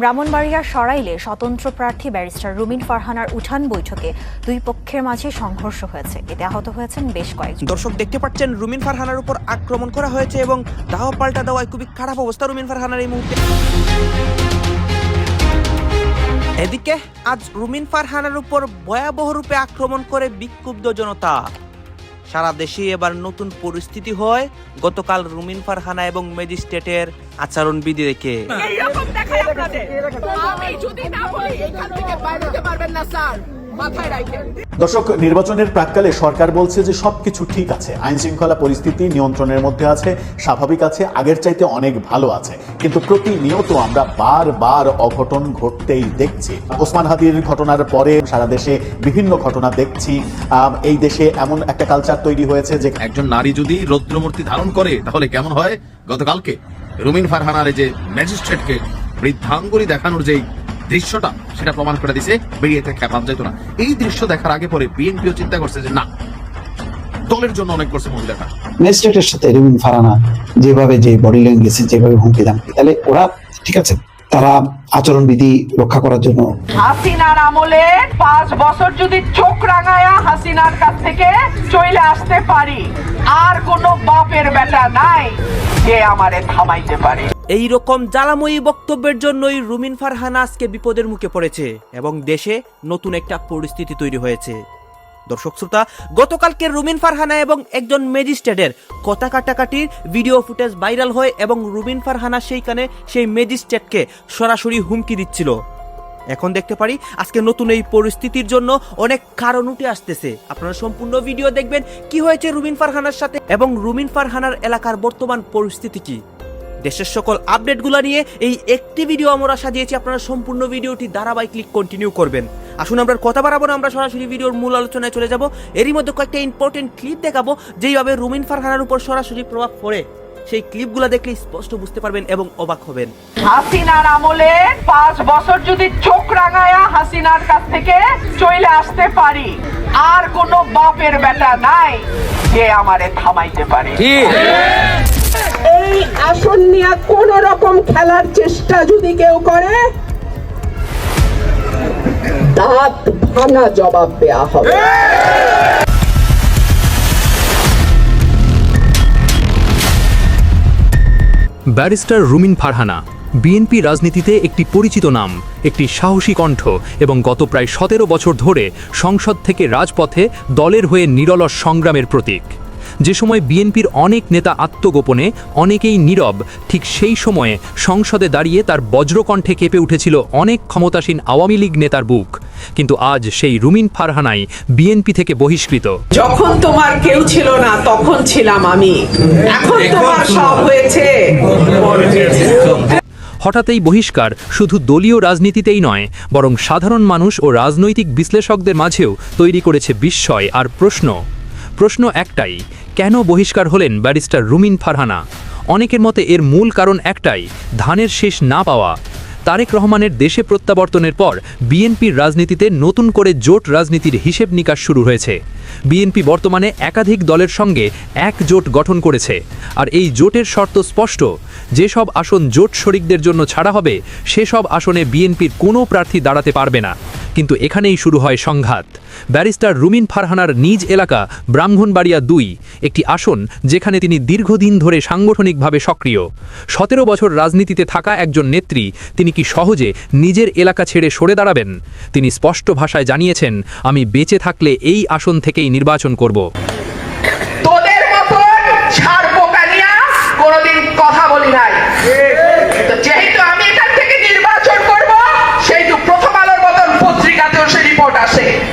ব্রাহ্মণবাড়িয়ার সরাইলে স্বতন্ত্র প্রার্থী ব্যারিস্টার রুমিন ফারহানার উঠান বৈঠকে দুই পক্ষের মাঝে সংঘর্ষ হয়েছে। এতে আহত হয়েছেন বেশ কয়েকজন। দর্শক, দেখতে পাচ্ছেন, রুমিন ফারহানার উপর আক্রমণ করা হয়েছে এবং দাহ পাল্টা দেওয়ায় খুবই খারাপ অবস্থা রুমিন ফারহানার এই মুহূর্তে। এদিকে আজ রুমিন ফারহানার উপর ভয়াবহ রূপে আক্রমণ করে বিক্ষুব্ধ জনতা। সারা দেশে এবার নতুন পরিস্থিতি হয়। গতকাল রুমিন ফারহানা এবং ম্যাজিস্ট্রেটের আচরণবিধি দেখে। যদি না বলি এখান থেকে বাইরে পারবেন না স্যার। দর্শক নির্বাচনের প্রাককালে সরকার বলছে যে সবকিছু ঠিক আছে। আইন শৃঙ্খলা পরিস্থিতি নিয়ন্ত্রণের মধ্যে আছে স্বাভাবিক আছে আগের চাইতে অনেক ভালো আছে। কিন্তু প্রতিনিয়ত আমরা বারবার অঘটন ঘটতেই দেখছি। ওসমান হাদির ঘটনার পরে সারা দেশে বিভিন্ন ঘটনা দেখছি। এই দেশে এমন একটা কালচার তৈরি হয়েছে যে একজন নারী যদি রৌদ্রমূর্তি ধারণ করে তাহলে কেমন হয়? গতকালকে রুমিন ফারহানার এই যে ম্যাজিস্ট্রেটকে বৃদ্ধাঙ্গুলি দেখানোর যেই দৃশ্যটা সেটা প্রমাণ করে দিছে বেরিয়ে থেকে খেপান যেত না। এই দৃশ্য দেখার আগে পরে বিএনপিও চিন্তা করছে যে না দলের জন্য অনেক করছে মহিলাটা ম্যাজিস্ট্রেটের সাথে রুমিন ফারানা যেভাবে যে বডি ল্যাঙ্গুয়েজ যেভাবে হুমকি দামকি তাহলে ওরা ঠিক আছে তারা আচরণবিধি রক্ষা করার জন্য হাসিনার আমলে পাঁচ বছর যদি চোখ রাঙায়া হাসিনার কাছ থেকে চলে আসতে পারি আর কোনো বাপের বেটা নাই যে আমারে থামাইতে পারে। এই রকম জ্বালাময়ী বক্তব্যের জন্যই রুমিন ফারহানা আজকে বিপদের মুখে পড়েছে এবং দেশে নতুন একটা পরিস্থিতি তৈরি হয়েছে। দর্শক শ্রোতা, গতকালকে রুমিন ফারহানা এবং একজন ম্যাজিস্ট্রেটের কথা কাটাকাটির ভিডিও ফুটেজ ভাইরাল হয় এবং রুমিন ফারহানা সেইখানে সেই ম্যাজিস্ট্রেটকে সরাসরি হুমকি দিচ্ছিল। এখন দেখতে পারি, আজকে নতুন এই পরিস্থিতির জন্য অনেক কারণ উঠে আসতেছে। আপনারা সম্পূর্ণ ভিডিও দেখবেন কি হয়েছে রুমিন ফারহানার সাথে এবং রুমিন ফারহানার এলাকার বর্তমান পরিস্থিতি কি। দেশের সকল আপডেটগুলো নিয়ে এই একটি ভিডিও আমরা সাজিয়েছি। আপনারা সম্পূর্ণ ভিডিওটি ধারাবাহিক ক্লিক কন্টিনিউ করবেন। আসুন আমরা কথা বাড়াবো না আমরা সরাসরি ভিডিওর মূল আলোচনায় চলে যাব। এরই মধ্যে কয়েকটা ইম্পর্টেন্ট ক্লিপ দেখাবো যেইভাবে রুমিন ফারহানার উপর সরাসরি প্রভাব পড়ে। সেই ক্লিপগুলো দেখলে স্পষ্ট বুঝতে পারবেন এবং অবাক হবেন। হাসিনার আমলে পাঁচ বছর যদি চোখ রাঙায়া হাসিনার কাছ থেকে চলে আসতে পারি আর কোনো বাপের বেটা নাই যে আমারে থামাইতে পারে। এই আসন নিয়ে কোন রকম খেলার চেষ্টা যদি কেউ করে, দাঁত ভাঙা জবাব হবে। ব্যারিস্টার রুমিন ফারহানা, বিএনপি রাজনীতিতে একটি পরিচিত নাম, একটি সাহসী কণ্ঠ এবং গত প্রায় সতেরো বছর ধরে সংসদ থেকে রাজপথে দলের হয়ে নিরলস সংগ্রামের প্রতীক। যে সময় বিএনপির অনেক নেতা আত্মগোপনে অনেকেই নীরব ঠিক সেই সময়ে সংসদে দাঁড়িয়ে তার বজ্রকণ্ঠে কেঁপে উঠেছিল অনেক ক্ষমতাসীন আওয়ামী লীগ নেতার বুক। কিন্তু আজ সেই রুমিন ফারহানাই বিএনপি থেকে বহিষ্কৃত। যখন তোমার কেউ ছিল না তখন ছিলাম আমি। এখন তোমার সব হয়েছে। হঠাৎ এই বহিষ্কার শুধু দলীয় রাজনীতিতেই নয় বরং সাধারণ মানুষ ও রাজনৈতিক বিশ্লেষকদের মাঝেও তৈরি করেছে বিস্ময় আর প্রশ্ন। প্রশ্ন একটাই কেন বহিষ্কার হলেন ব্যারিস্টার রুমিন ফারহানা? অনেকের মতে এর মূল কারণ একটাই, ধানের শেষ না পাওয়া। তারেক রহমানের দেশে প্রত্যাবর্তনের পর বিএনপির রাজনীতিতে নতুন করে জোট রাজনীতির হিসেব নিকাশ শুরু হয়েছে। বিএনপি বর্তমানে একাধিক দলের সঙ্গে এক জোট গঠন করেছে। আর এই জোটের শর্ত স্পষ্ট যেসব আসন জোট শরিকদের জন্য ছাড়া হবে, সেসব আসনে বিএনপির কোনো প্রার্থী দাঁড়াতে পারবে না। কিন্তু এখানেই শুরু হয় সংঘাত। ব্যারিস্টার রুমিন ফারহানার নিজ এলাকা ব্রাহ্মণবাড়িয়া দুই, একটি আসন যেখানে তিনি দীর্ঘদিন ধরে সাংগঠনিকভাবে সক্রিয়। সতেরো বছর রাজনীতিতে থাকা একজন নেত্রী, তিনি কি সহজে নিজের এলাকা ছেড়ে সরে দাঁড়াবেন? তিনি স্পষ্ট ভাষায় জানিয়েছেন, আমি বেঁচে থাকলে এই আসন থেকেই নির্বাচন করব তোদের মতন ছাড় পোকা নিয়া কোনোদিন কথা বলি নাই তো যেহেতু আমি এখান থেকে নির্বাচন করব সেহেতু প্রথম আলোর মতন পত্রিকাতেও সে রিপোর্ট আসে।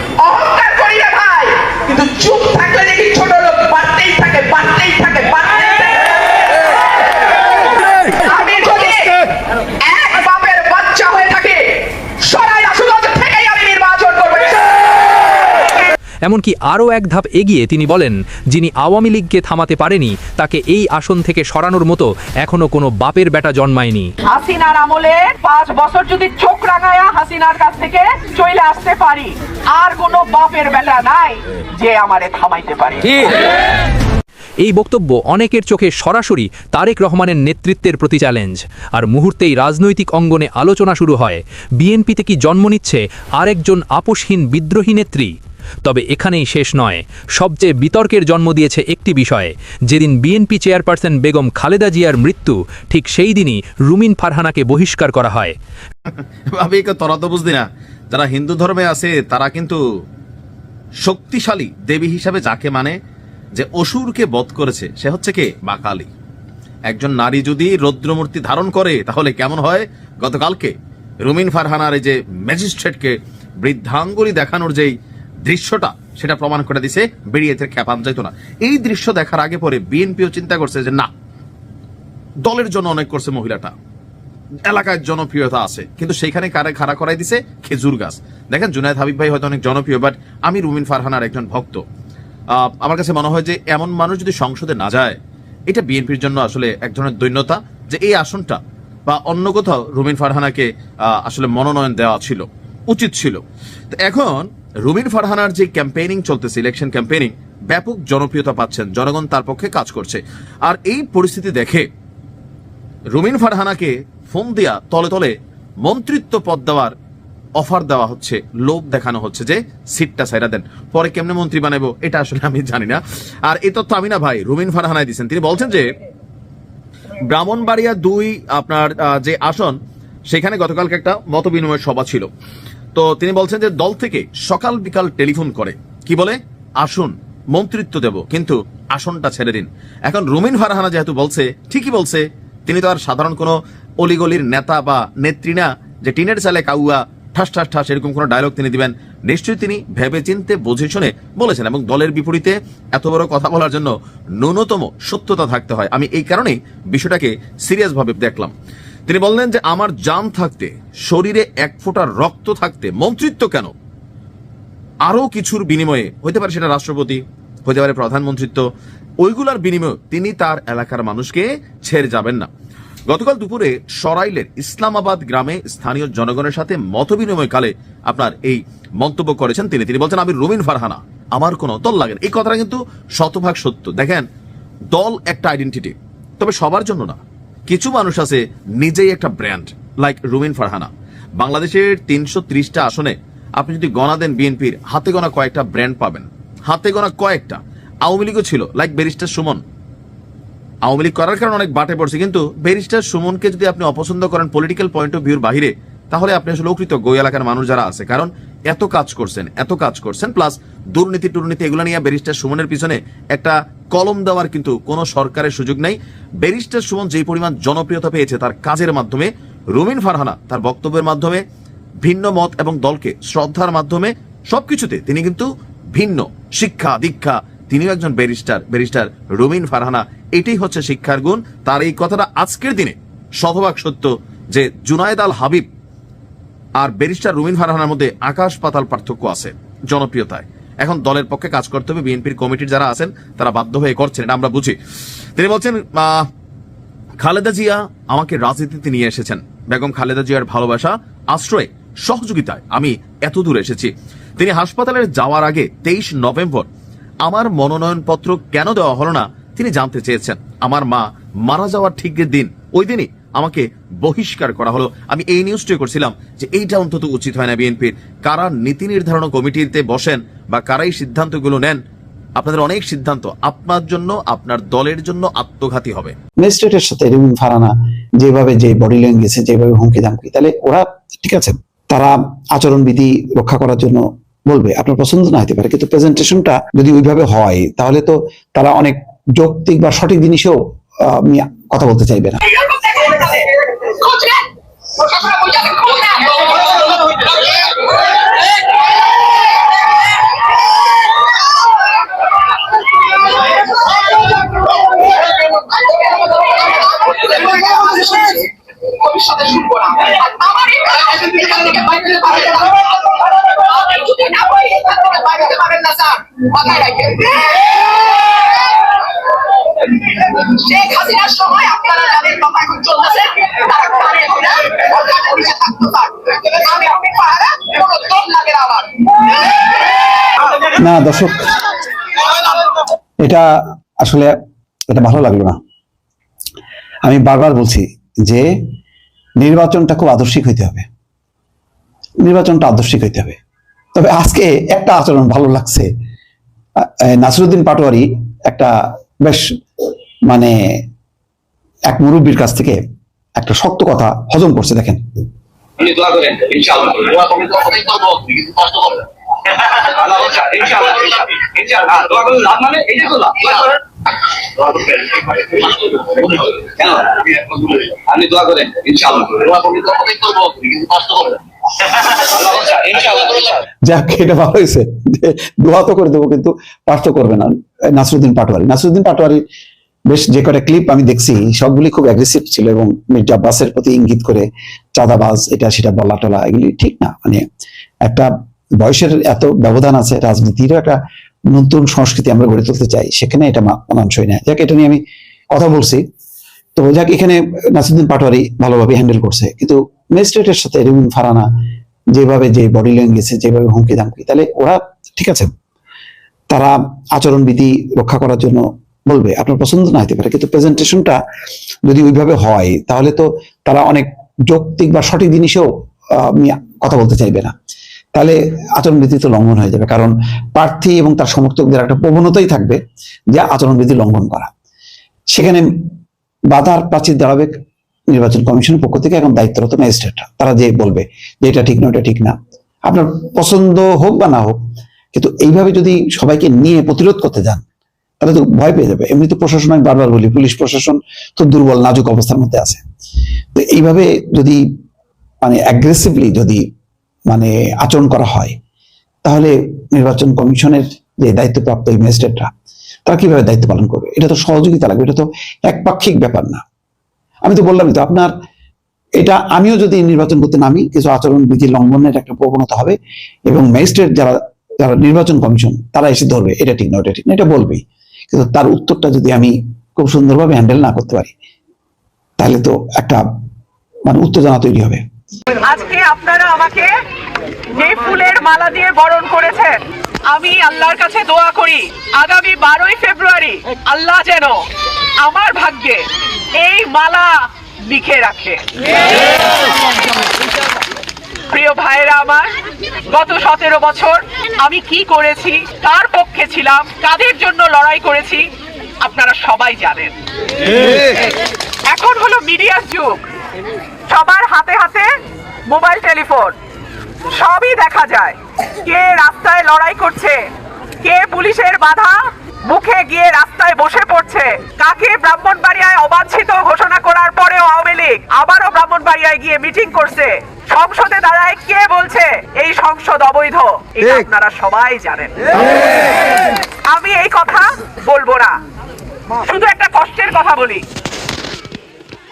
এমনকি আরও এক ধাপ এগিয়ে তিনি বলেন যিনি আওয়ামী লীগকে থামাতে পারেনি তাকে এই আসন থেকে সরানোর মতো এখনও কোনো বাপের বেটা জন্মায়নি। হাসিনার আমলে পাঁচ বছর যদি চোখ রাঙায়া হাসিনার কাছ থেকে চলে আসতে পারি আর কোনো বাপের বেটা নাই যে আমারে থামাইতে পারে। এই বক্তব্য অনেকের চোখে সরাসরি তারেক রহমানের নেতৃত্বের প্রতি চ্যালেঞ্জ। আর মুহূর্তেই রাজনৈতিক অঙ্গনে আলোচনা শুরু হয়। বিএনপিতে কি জন্ম নিচ্ছে আরেকজন আপোষহীন বিদ্রোহী নেত্রী? তবে এখানেই শেষ নয়। সবচেয়ে বিতর্কের জন্ম দিয়েছে একটি বিষয়ে। যেদিন বিএনপি চেয়ারপারসন বেগম খালেদা জিয়ার মৃত্যু, ঠিক সেই দিনই রুমিন ফারহানাকে বহিষ্কার করা হয়। বুঝলি না। যারা হিন্দু ধর্মে আছে, তারা কিন্তু শক্তিশালী দেবী হিসাবে যাকে মানে যে অসুরকে বধ করেছে, সে হচ্ছে কে? মা কালী। একজন নারী যদি রৌদ্রমূর্তি ধারণ করে, তাহলে কেমন হয়? গতকালকে রুমিন ফারহানার এই যে ম্যাজিস্ট্রেটকে বৃদ্ধাঙ্গুলি দেখানোর যেই দৃশ্যটা সেটা প্রমাণ করে দিছে বেরিয়েতে খেপান যাইতো না। এই দৃশ্য দেখার আগে পরে বিএনপিও চিন্তা করছে যে না, দলের জন্য অনেক করছে মহিলাটা। এলাকায় জনপ্রিয়তা আছে, কিন্তু সেখানে কারে খাড়া করাই দিছে? খেজুর গাছ। দেখেন, জুনায়দ হাবিব ভাই হয়তো অনেক জনপ্রিয় বাট আমি রুমিন ফারহানার একজন ভক্ত। আমার কাছে মনে হয় যে এমন মানুষ যদি সংসদে না যায়, এটা বিএনপির জন্য আসলে এক ধরনের দৈন্যতা যে এই আসনটা বা অন্য কোথাও রুমিন ফারহানাকে আসলে মনোনয়ন দেওয়া ছিল, উচিত ছিল। তো এখন রুমিন ফারহানার যে ক্যাম্পেইনিং চলতেছে ইলেকশন ক্যাম্পেইনিং ব্যাপক জনপ্রিয়তা পাচ্ছেন। জনগণ তার পক্ষে কাজ করছে। আর এই পরিস্থিতি দেখে রুমিন ফারহানাকে ফোন দিয়া তলে তলে মন্ত্রিত্ব পদ দেওয়ার অফার দেওয়া হচ্ছে, লোভ দেখানো হচ্ছে যে সিটটা সাইরা দেন। পরে কেমনে মন্ত্রী বানাবো এটা আসলে আমি জানি না। আর এই তথ্য আমি না ভাই রুমিন ফারহানায় দিচ্ছেন তিনি বলছেন যে ব্রাহ্মণবাড়িয়া দুই আপনার যে আসন, সেখানে গতকালকে একটা মত বিনিময় সভা ছিল। তো তিনি বলছেন যে দল থেকে সকাল বিকাল টেলিফোন করে। কি বলে? আসুন, মন্ত্রিত্ব দেব, কিন্তু আসনটা ছেড়ে দিন। এখন রুমিন ফারহানা যেহেতু বলছে, ঠিকই বলছে, তিনি তো আর সাধারণ কোনো অলিগলির নেতা বা নেত্রী না, যে টিনের চালে কাউয়া, ঠাস ঠাস ঠাস এরকম কোনো ডায়লগ তিনি দিবেন। নিশ্চয়ই তিনি ভেবে চিনতে বুঝে শুনে বলেছেন, এবং দলের বিপরীতে এত বড় কথা বলার জন্য ন্যূনতম সত্যতা থাকতে হয়। আমি এই কারণেই বিষয়টাকে সিরিয়াসভাবে দেখলাম। তিনি বললেন যে আমার জান থাকতে, শরীরে এক ফোঁটা রক্ত থাকতে মন্ত্রিত্ব কেন? আরও কিছুর বিনিময়ে, হইতে পারে সেটা রাষ্ট্রপতি হতে পারে প্রধানমন্ত্রিত্ব, ওইগুলার বিনিময়ে তিনি তার এলাকার মানুষকে ছেড়ে যাবেন না। গতকাল দুপুরে সরাইলের ইসলামাবাদ গ্রামে স্থানীয় জনগণের সাথে মত বিনিময়কালে আপনার এই মন্তব্য করেছেন তিনি। তিনি বলছেন, আমি রুমিন ফারহানা, আমার কোনো দল লাগে এই কথাটা কিন্তু শতভাগ সত্য। দেখেন, দল একটা আইডেন্টিটি তবে সবার জন্য না। কিছু মানুষ আছে নিজেই একটা ব্র্যান্ড লাইক রুমিন ফারহানা। বাংলাদেশের তিনশো ত্রিশটা আসনে আপনি যদি গণা দেন বিএনপির, হাতে গোনা কয়েকটা ব্র্যান্ড পাবেন। হাতে গোনা কয়েকটা। আওয়ামী লীগও ছিল লাইক ব্যারিস্টার সুমন। আওয়ামী লীগ করার কারণে অনেক বাটে পড়ছে, কিন্তু ব্যারিস্টার সুমনকে যদি আপনি অপছন্দ করেন পলিটিক্যাল পয়েন্ট অফ ভিউর বাইরে তাহলে আপনি আসলে অকৃতজ্ঞ এলাকার মানুষ যারা আছে, কারণ এত কাজ করছেন, এত কাজ করছেন প্লাস দুর্নীতি টুর্নীতি এগুলো নিয়ে ব্যারিস্টার সুমনের পিছনে একটা কলম দেওয়ার কিন্তু কোনো সরকারের সুযোগ নেই। ব্যারিস্টার সুমন যেই পরিমাণ জনপ্রিয়তা পেয়েছে তার কাজের মাধ্যমে, রুমিন ফারহানা তার বক্তব্যের মাধ্যমে, ভিন্ন মত এবং দলকে শ্রদ্ধার মাধ্যমে সবকিছুতে তিনি কিন্তু ভিন্ন শিক্ষা, দীক্ষা, তিনিও একজন ব্যারিস্টার ব্যারিস্টার রুমিন ফারহানা, এটাই হচ্ছে শিক্ষার গুণ। তার এই কথাটা আজকের দিনে শতভাগ সত্য যে জুনায়েদ আল হাবিব আর ব্যারিস্টার রুমিন ফারহানার মধ্যে আকাশ পাতাল পার্থক্য আছে জনপ্রিয়তায়। এখন দলের পক্ষে কাজ করতে হবে, বিএনপির কমিটির যারা আছেন, তারা বাধ্য হয়ে করছেন, এটা আমরা বুঝি। তিনি বলছেন খালেদা জিয়া আমাকে রাজনীতিতে নিয়ে এসেছেন। বেগম খালেদা জিয়ার ভালোবাসা, আশ্রয়ে, সহযোগিতায় আমি এত দূর এসেছি। তিনি হাসপাতালে যাওয়ার আগে তেইশ নভেম্বর আমার মনোনয়নপত্র কেন দেওয়া হলো না, তিনি জানতে চেয়েছেন। আমার মা মারা যাওয়ার ঠিক দিন, ওই দিনই আমাকে বহিষ্কার করা হলো। আমি এই নিউজটি করছিলাম যে এইটা অন্তত উচিত হয় না বিএনপির। কারা নীতি নির্ধারণ কমিটিতে বসেন বা কারাই সিদ্ধান্তগুলো নেন, আপনাদের অনেক সিদ্ধান্ত আপনার জন্য, আপনার দলের জন্য আত্মঘাতী হবে। ম্যাজিস্ট্রেটের সাথে রিমিন ফারানা যেভাবে যে বডি ল্যাঙ্গুয়েজে যেভাবে হুমকি দামকি, তাহলে ওরা ঠিক আছে, তারা আচরণবিধি রক্ষা করার জন্য বলবে। আপনার পছন্দ না হতে পারে, কিন্তু প্রেজেন্টেশনটা যদি ওইভাবে হয়, তাহলে তো তারা অনেক যৌক্তিক বা সঠিক জিনিসও কথা বলতে চাইবে না। ভবিষ্যতে না আর আমার এখান থেকে বাইরে। মাথায় রাখবেন। শেখ হাসিনার সময় আপনারা যাদের কথা এখন চলতেছে তারা কানে ধরে সরকারের নিচে থাকতো স্যার আমি আপনি পাহারা কোনো দল লাগে না আমার না, দর্শক, এটা আসলে এটা ভালো লাগল না। আমি বারবার বলছি যে নির্বাচনটা খুব আদর্শিক হইতে হবে। নির্বাচনটা আদর্শিক হইতে হবে। তবে আজকে একটা আচরণ ভালো লাগছে। নাসিরুদ্দিন পাটোয়ারি একটা বেশ মানে এক মুরব্বীর কাছ থেকে একটা শক্ত কথা হজম করছে, দেখেন। করেন আপনি দোয়া করেন যাক, এটা ভালো হয়েছে। দোয়া তো করে দেবো, কিন্তু পাঠ করবে না। নাসরুদ্দিন পাটোয়ারি। নাসরুদ্দিন পাটোয়ারি, বেশ যে কটা ক্লিপ আমি দেখছি, সবগুলি খুব অ্যাগ্রেসিভ ছিল এবং মির্জা আব্বাসের প্রতি ইঙ্গিত করে চাঁদাবাজ, এটা সেটা বলা টলা এগুলি ঠিক না। মানে একটা বয়সের এত ব্যবধান আছে, রাজনীতিরও একটা নতুন সংস্কৃতি আমরা গড়ে তুলতে চাই, সেখানে এটা মানানসই না যাক, এটা নিয়ে আমি কথা বলছি। তো যাক, এখানে নাসিরুদ্দিন পাটোয়ারি ভালোভাবে হ্যান্ডেল করছে। কিন্তু ম্যাজিস্ট্রেটের সাথে রিমিন ফারানা যেভাবে যে বডি ল্যাঙ্গুয়েজে যেভাবে হুমকি দামকি তাহলে ওরা ঠিক আছে। তারা আচরণবিধি রক্ষা করার জন্য বলবে, আপনার পছন্দ না হতে পারে, কিন্তু প্রেজেন্টেশনটা যদি ওইভাবে হয়, তাহলে তো তারা অনেক যৌক্তিক বা সঠিক জিনিসেও কথা বলতে চাইবে না। তাহলে আচরণবিধি তো লঙ্ঘন হয়ে যাবে। কারণ প্রার্থী এবং তার সমর্থকদের একটা প্রবণতাই থাকবে যে আচরণবিধি লঙ্ঘন করা। সেখানে বাধার প্রাচীর দাঁড়াবে নির্বাচন কমিশনের পক্ষ থেকে এখন দায়িত্বরত ম্যাজিস্ট্রেটরা। তারা যে বলবে যে এটা ঠিক না এটা ঠিক না। আপনার পছন্দ হোক বা না হোক, কিন্তু এইভাবে যদি সবাইকে নিয়ে প্রতিরোধ করতে যান, তাহলে তো ভয় পেয়ে যাবে। এমনি তো প্রশাসন আমি বারবার বলি, পুলিশ প্রশাসন তো দুর্বল, নাজুক অবস্থার মধ্যে আছে। তো এইভাবে যদি মানে অ্যাগ্রেসিভলি যদি মানে আচরণ করা হয়। তাহলে নির্বাচন কমিশনের যে দায়িত্বপ্রাপ্ত এই ম্যাজিস্ট্রেটরা, তারা কীভাবে দায়িত্ব পালন করবে? এটা তো সহযোগিতা লাগবে, এটা তো একপাক্ষিক ব্যাপার না। আমি তো বললামই তো, আপনার এটা আমিও যদি নির্বাচন করতে নামি, কিছু আচরণ বিধি লঙ্ঘনের একটা প্রবণতা হবে এবং ম্যাজিস্ট্রেট যারা যারা নির্বাচন কমিশন, তারা এসে ধরবে, এটা ঠিক না, ওটা ঠিক না, এটা বলবেই। কিন্তু তার উত্তরটা যদি আমি খুব সুন্দরভাবে হ্যান্ডেল না করতে পারি, তাহলে তো একটা মানে উত্তেজনা তৈরি হবে। আজকে আপনারা আমাকে যে ফুলের মালা দিয়ে বরণ করেছেন আমি আল্লাহর কাছে দোয়া করি, আগামী বারোই ফেব্রুয়ারি আল্লাহ যেন আমার ভাগ্যে এই মালা লিখে রাখে। প্রিয় ভাইরা আমার, গত সতেরো বছর আমি কি করেছি, কার পক্ষে ছিলাম, কাদের জন্য লড়াই করেছি, আপনারা সবাই জানেন। এখন হলো মিডিয়ার যুগ। সবার হাতে হাতে মোবাইল টেলিফোন। সবই দেখা যায়। কে রাস্তায় লড়াই করছে? কে পুলিশের বাধা? মুখে গিয়ে রাস্তায় বসে পড়ছে। কাকে ব্রাহ্মণবাড়িয়ায় অবাঞ্ছিত ঘোষণা করার পরেও আওয়ামী লীগ আবারও ব্রাহ্মণবাড়িয়ায় গিয়ে মিটিং করছে। সংসদে দাঁড়ায় কে বলছে? এই সংসদ অবৈধ। এটা আপনারা সবাই জানেন। আমি এই কথা বলব না। শুধু একটা কষ্টের কথা বলি।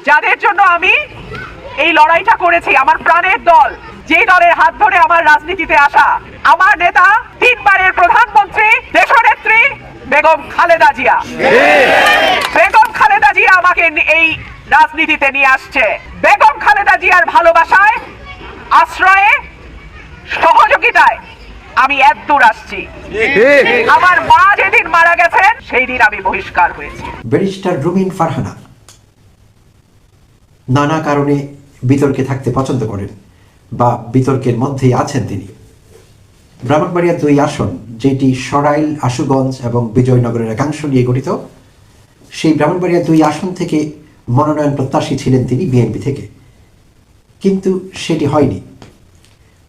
যাদের জন্য আমি এই লড়াইটা করেছি আমার প্রাণের দল যে দলের হাত ধরে আমার রাজনীতিতে আসা, আমার নেতা, তিনবারের প্রধানমন্ত্রী, দেশনেত্রী, বেগম খালেদা জিয়া। বেগম খালেদা জিয়া আমাকে এই রাজনীতিতে নিয়ে আসছে। বেগম খালেদা জিয়ার ভালোবাসায়, আশ্রয়ে, সহযোগিতায় আমি এত দূর আসছি। আমার মা যেদিন মারা গেছেন সেই দিন আমি বহিষ্কার হয়েছি। ব্যারিস্টার রুমিন ফারহানা, নানা কারণে বিতর্কে থাকতে পছন্দ করেন। বা বিতর্কের মধ্যেই আছেন তিনি। ব্রাহ্মণবাড়িয়া দুই আসন, যেটি সরাইল, আশুগঞ্জ এবং বিজয়নগরের একাংশ নিয়ে গঠিত, সেই ব্রাহ্মণবাড়িয়া দুই আসন থেকে মনোনয়ন প্রত্যাশী ছিলেন তিনি বিএনপি থেকে। কিন্তু সেটি হয়নি।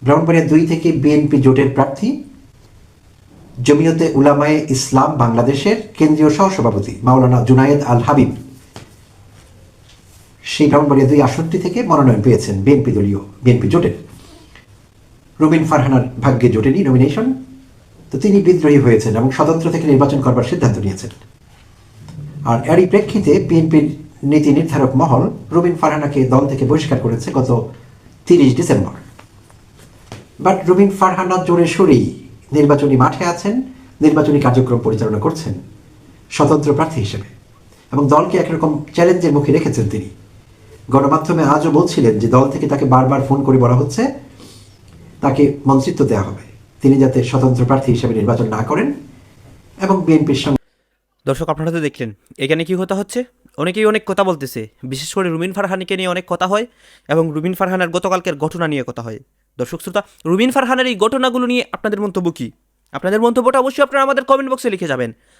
ব্রাহ্মণবাড়িয়া দুই থেকে বিএনপি জোটের প্রার্থী, জমিয়তে উলামায়ে ইসলাম বাংলাদেশের কেন্দ্রীয় সহসভাপতি মাওলানা জুনায়েদ আল হাবিব। সেই ব্রাহ্মণবাড়িয়া দুই আসনটি থেকে মনোনয়ন পেয়েছেন বিএনপি দলীয় বিএনপি জোটের। রুমিন ফারহানার ভাগ্যে জোটেনি নমিনেশন তো তিনি বিদ্রোহী হয়েছেন এবং স্বতন্ত্র থেকে নির্বাচন করবার সিদ্ধান্ত নিয়েছেন। আর এরই প্রেক্ষিতে বিএনপির নীতি নির্ধারক মহল রুবিন ফারহানাকে দল থেকে বহিষ্কার করেছে গত তিরিশ ডিসেম্বর। বাট রুবিন ফারহানা জোরে সরেই নির্বাচনী মাঠে আছেন, নির্বাচনী কার্যক্রম পরিচালনা করছেন স্বতন্ত্র প্রার্থী হিসেবে এবং দলকে একরকম চ্যালেঞ্জের মুখে রেখেছেন তিনি। গণমাধ্যমে আজও বলছিলেন যে দল থেকে তাকে বারবার ফোন করে বলা হচ্ছে, তাকে মন্ত্রিত্ব দেওয়া হবে। তিনি যাতে স্বতন্ত্র প্রার্থী হিসেবে নির্বাচন না করেন এবং বিএনপির সঙ্গে দর্শক, আপনারা তো দেখলেন, এখানে কি কথা হচ্ছে? অনেকেই অনেক কথা বলতেছে, বিশেষ করে রুমিন ফারহানিকে নিয়ে অনেক কথা হয় এবং রুমিন ফারহানের গতকালকের ঘটনা নিয়ে কথা হয়। দর্শক, শ্রোতা, রুমিন ফারহানের এই ঘটনাগুলো নিয়ে আপনাদের মন্তব্য কী? আপনাদের মন্তব্যটা অবশ্যই আপনারা আমাদের কমেন্ট বক্সে লিখে যাবেন।